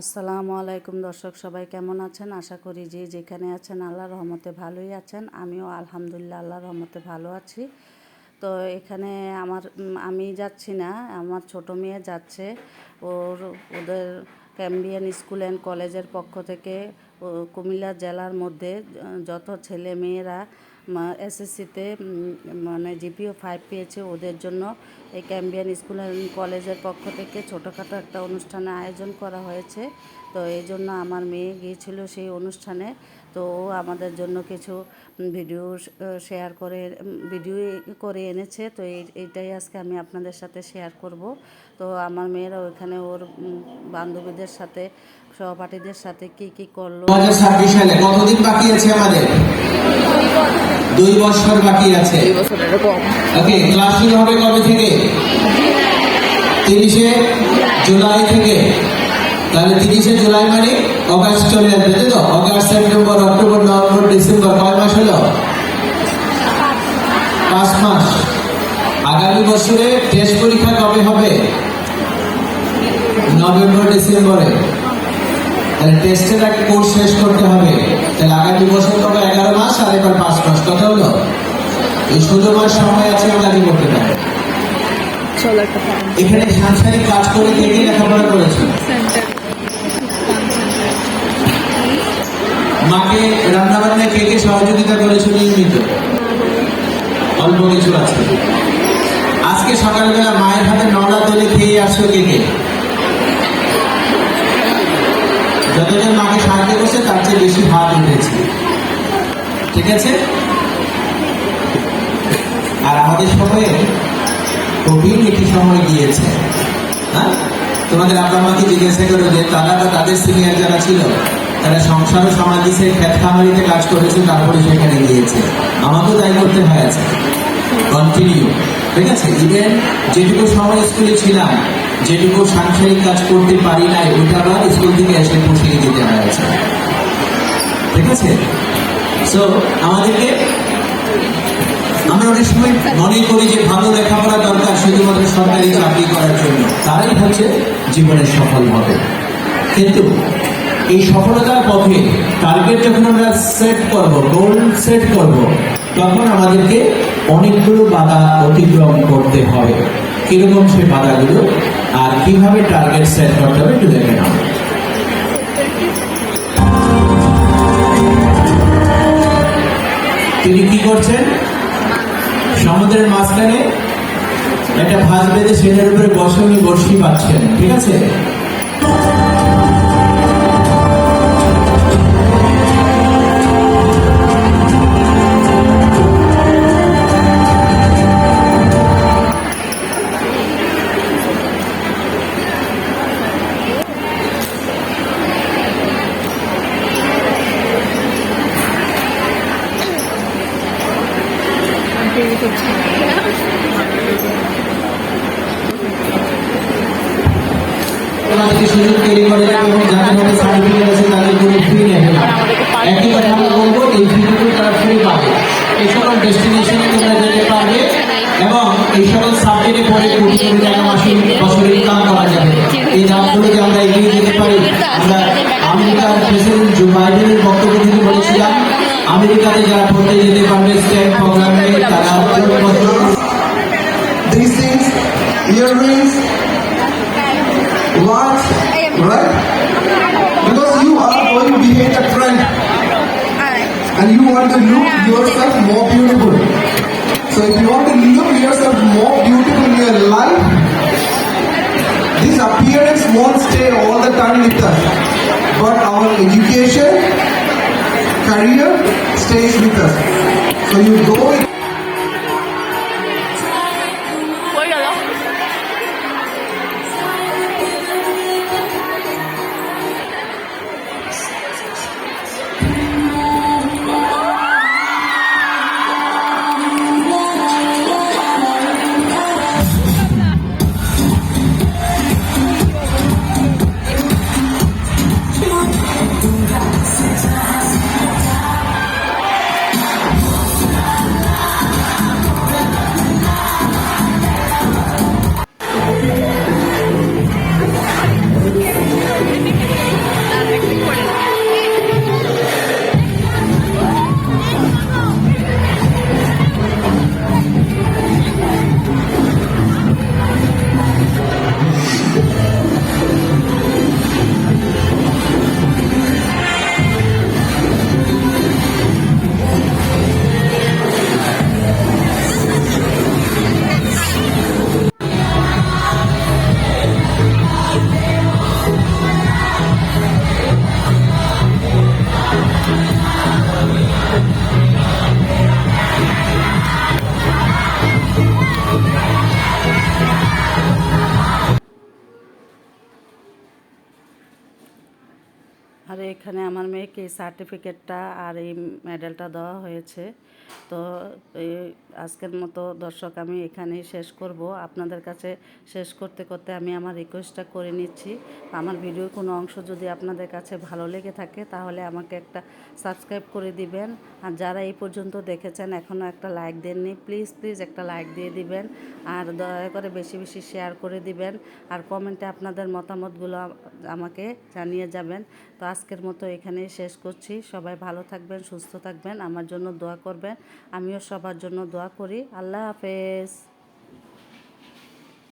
আসসালামু আলাইকুম দর্শক, সবাই কেমন আছেন? আশা করি যে যেখানে আছেন আল্লাহর রহমতে ভালোই আছেন। আমিও আলহামদুলিল্লাহ আল্লাহর রহমতে ভালো আছি। তো এখানে আমার আমি যাচ্ছি না, আমার ছোট মেয়ে যাচ্ছে। ওর, ওদের ক্যাম্বিয়ান স্কুল অ্যান্ড কলেজের পক্ষ থেকে কুমিল্লা জেলার মধ্যে, যত ছেলে মেয়েরা এসএসসিতে মানে জিপিও ফাইভ পেয়েছে ওদের জন্য। এই ক্যাম্বিয়ান স্কুল অ্যান্ড কলেজের পক্ষ থেকে ছোটোখাটো একটা অনুষ্ঠানের আয়োজন করা হয়েছে। তো এই জন্য আমার মেয়ে গিয়েছিল সেই অনুষ্ঠানে। তো ও আমাদের জন্য কিছু ভিডিও শেয়ার করে ভিডিও করে এনেছে। তো এই, এইটাই আজকে আমি আপনাদের সাথে শেয়ার করব। তো আমার মেয়েরা ওইখানে ওর বান্ধবীদের সাথে, সহপাঠীদের সাথে কি কি করল। সালে কতদিন বাকি আছে আমাদের? দুই বছর বাকি আছে। ওকে ক্লাস শুরু হবে কবে থেকে? তিরিশে জুলাই থেকে। তাহলে তিরিশে জুলাই মানে অগাস্ট চলে আসবে তাই তো? August September October November December কয় মাস হলো? পাঁচ মাস। আগামী বছরে টেস্ট পরীক্ষা কবে হবে? নভেম্বর ডিসেম্বরে। তাহলে টেস্টের একটা কোর্স শেষ করতে হবে। তাহলে আগামী বছর পাবো এগারো মাস আর এবার পাঁচ মাস। কথা হলো? এই ষোলো মাস সময় আছে আমরা কি করতে পারি। এখানে সাংসারিক কাজ করে কে কে লেখাপড়া করেছে? মাকে রান্না বান্নায় কে কে সহযোগিতা করেছে নিয়মিত? অল্প কিছু আছে। আজকে সকালবেলা মায়ের হাতে নলা তলে খেয়ে আসছো কে কে? মাকে সাহায্য করছে তার চেয়ে বেশি ভাত উঠেছে ঠিক আছে? আর আমাদের সময়ে কঠিন একটি সময় গিয়েছে। হ্যাঁ? তোমাদের আব্বা আমাকে জিজ্ঞাসা করো যে, তারা বা তাদের সিনিয়র যারা ছিল, তারা সংসার সমাজে ক্ষেত খামারিতে কাজ করেছে, তারপরে সেখানে গিয়েছে। আমাকেও তাই করতে হয়েছে। কন্টিনিউ ঠিক আছে? ইভেন যেটুকু সময় স্কুলে ছিলাম যেটুকু সাংসারিক কাজ করতে পারি নাই, ওইটা আবার স্কুল থেকে এসে পুষিয়ে দিতে হয়েছে ঠিক আছে? সো আমাদেরকে আমরা অনেক সময় মনে করি যে ভালো লেখাপড়া দরকার শুধুমাত্র সরকারি চাকরি করার জন্য। তারাই হচ্ছে জীবনের সফল হবে। কিন্তু এই সফলতার পথে টার্গেট যখন আমরা সেট করব গোল সেট করব, তখন আমাদেরকে অনেকগুলো বাধা অতিক্রম করতে হবে কীরকম সেই বাধাগুলো? আর কীভাবে টার্গেট সেট করতে হবে একটু দেখে নাও। তিনি কি করছেন? সমুদ্রের মাঝখানে একটা ভাত বেঁধে সেটার উপরে বসে উনি বসি পাচ্ছেন ঠিক আছে? ওনাদেরকে সুযোগ তৈরি করে দেবে এবং যাদের হাতে সার্টিফিকেট আছে তাদের কোনো ফি নেবে একই আমরা বলব এই ফিগুলো তারা ফ্রি পাবে। এই সকল ডেস্টিনেশনে তোমরা যেতে পারবে এবং এই সকল সাবজেক্টে পড়ে কোটি কোটি টাকা মাসে বছরে ইনকাম করা যাবে। এই ধাপগুলোকে আমরা এগিয়ে যেতে পারি? আমরা আমেরিকার প্রেসিডেন্ট জো বাইডেনের বক্তব্য থেকে বলেছিলাম আমেরিকাতে যারা পড়তে যেতে পারবে স্টেট প্রোগ্রামে তারা these things, earrings, want to look yourself more beautiful. So if you want to look yourself more beautiful in your life, this appearance won't stay all the time with us. But our education, career stays with us. So you go with এখানে আমার মেয়েকে সার্টিফিকেটটা আর এই মেডেলটা দেওয়া হয়েছে। তো আজকের মতো দর্শক, আমি এখানেই শেষ করব। আপনাদের কাছে শেষ করতে করতে আমি আমার রিকোয়েস্টটা করে নিচ্ছি। আমার ভিডিওর কোনো অংশ যদি আপনাদের কাছে ভালো লেগে থাকে, তাহলে আমাকে একটা সাবস্ক্রাইব করে দিবেন। আর যারা এই পর্যন্ত দেখেছেন, এখনও একটা লাইক দেননি প্লিজ প্লিজ একটা লাইক দিয়ে দিবেন। আর দয়া করে বেশি বেশি শেয়ার করে দিবেন। আর কমেন্টে আপনাদের মতামতগুলো আমাকে জানিয়ে যাবেন। তো আজকের মতো এখানেই শেষ করছি। সবাই ভালো থাকবেন, সুস্থ থাকবেন, আমার জন্য দোয়া করবেন। আমিও সবার জন্য দোয়া করি। আল্লাহ হাফেজ।